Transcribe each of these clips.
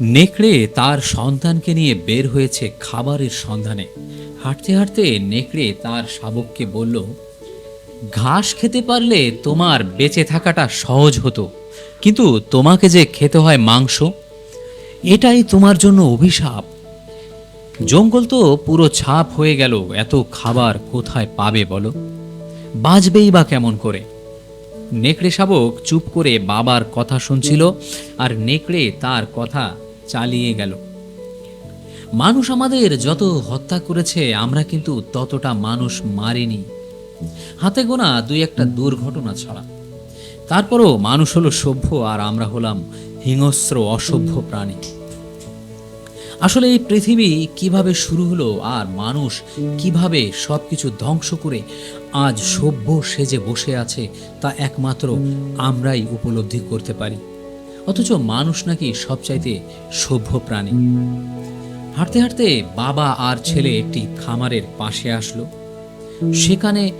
নেকড়ে তার সন্তানকে নিয়ে বের হয়েছে খাবারের সন্ধানে। হাঁটতে হাঁটতে নেকড়ে তার শাবককে বলল, ঘাস খেতে পারলে তোমার বেঁচে থাকাটা সহজ হতো, কিন্তু তোমাকে যে খেতে হয় মাংস, এটাই তোমার জন্য অভিশাপ। জঙ্গল তো পুরো ছাপ হয়ে গেল, এত খাবার কোথায় পাবে বলো? বাঁচবেই বা কেমন করে? নেকড়ে শাবক চুপ করে বাবার কথা শুনছিল আর নেকড়ে তার কথা চালিয়ে গেল। মানুষ আমাদের যত হত্যা করেছে, আমরা কিন্তু ততটা মানুষ মারিনি। হাতে গোনা দুই একটা দুর্ঘটনা ছাড়া। তারপরও মানুষ হলো সভ্য আর আমরা হলাম হিংস্র, অসভ্য প্রাণী। আসলে এই পৃথিবী কীভাবে শুরু হলো আর মানুষ কীভাবে সবকিছু ধ্বংস করে আজ সভ্য সেজে বসে আছে, তা একমাত্র আমরাই উপলব্ধি করতে পারি। অথচ মানুষ নাকি সবচাইতে সভ্য প্রাণী। হাঁটতে হাঁটতে বাবা আর ছেলে একটি খামারের পাশে আসলো। সেখানে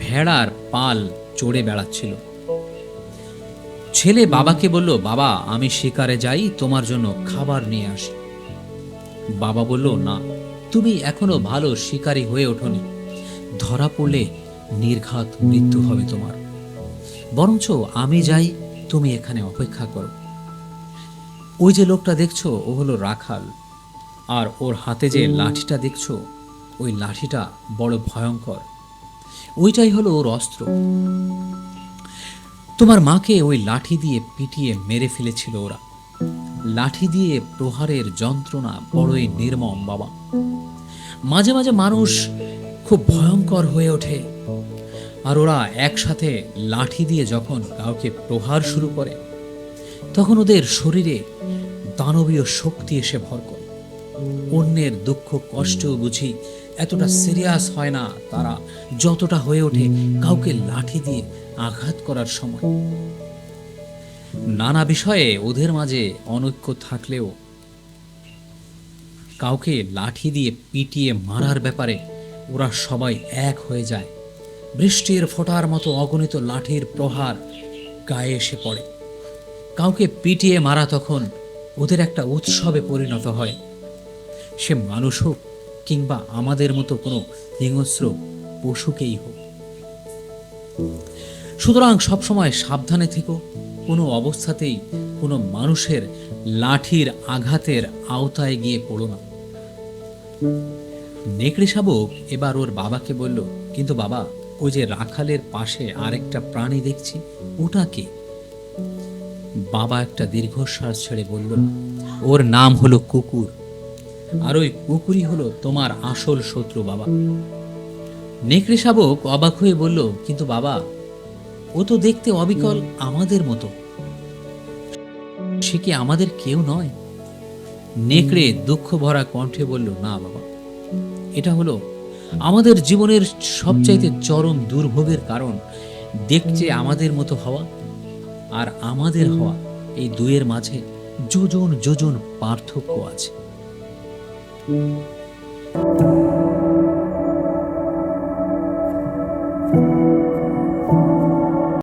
ভেড়ার পাল চড়ে বেড়াচ্ছিল। ছেলে বাবাকে বলল, বাবা, আমি শিকারে যাই, তোমার জন্য খাবার নিয়ে আসি। বাবা বলল, না, তুমি এখনও ভালো শিকারী হয়ে ওঠনি। ধরা পড়লে নির্ঘাত মৃত্যু হবে তোমার। বরঞ্চ আমি যাই, তুমি এখানে অপেক্ষা করো। ওই যে লোকটা দেখছ ও হলো রাখাল। আর ওর হাতে যে লাঠিটা দেখছ ওই লাঠিটা বড় ভয়ঙ্কর। ওইটাই হলো ওর অস্ত্র। তোমার মাকে ওই লাঠি দিয়ে পিটিয়ে মেরে ফেলেছিল ওরা। লাঠি দিয়ে প্রহারের যন্ত্রণা বড়ই নির্মম বাবা। মাঝে মাঝে মানুষ খুব ভয়ঙ্কর হয়ে ওঠে। আর ওরা একসাথে লাঠি দিয়ে যখন কাউকে প্রহার শুরু করে তখন ওদের শরীরে দানবীয় শক্তি এসে ভর করে। অন্যের দুঃখ, কষ্ট বুঝি এতটা সিরিয়াস হয় না, তারা যতটা হয়ে ওঠে কাউকে লাঠি দিয়ে আঘাত করার সময়। নানা বিষয়ে ওদের মাঝে অনৈক্য থাকলেও কাউকে লাঠি দিয়ে পিটিয়ে মারার ব্যাপারে ওরা সবাই এক হয়ে যায়। বৃষ্টির ফোঁটার মতো অগণিত লাঠির প্রহার গায়ে এসে পড়ে। কাউকে পিটিয়ে মারা তখন ওদের একটা উৎসবে পরিণত হয়। সে মানুষ হোক কিংবা আমাদের মতো কোনো হিংস্র পশুকেই হোক। সুতরাং সবসময় সাবধানে থেকো, কোনো অবস্থাতেই কোনো মানুষের লাঠির আঘাতের আওতায় গিয়ে পড়ো না। নেকড়ে শাবক এবার ওর বাবাকে বলল, কিন্তু বাবা, ওই যে রাখালের পাশে আরেকটা প্রাণী দেখছি, ওটা কে? বাবা একটা দীর্ঘশ্বাস ছেড়ে বলল, ওর নাম হলো কুকুর, আর ওই কুকুরই হলো তোমার আসল শত্রু বাবা। নেকড়ে শাবক অবাক হয়ে বলল, কিন্তু বাবা, ও তো দেখতে অবিকল আমাদের মতো। সে কি আমাদের কেউ নয়? নেকড়ে দুঃখ ভরা কণ্ঠে বলল, না বাবা, এটা হলো আমাদের জীবনের সবচাইতে চরম দুর্ভোগের কারণ। দেখছে আমাদের মতো হওয়া আর আমাদের হওয়া এই দুয়ের মাঝে যোজন যোজন পার্থক্য আছে।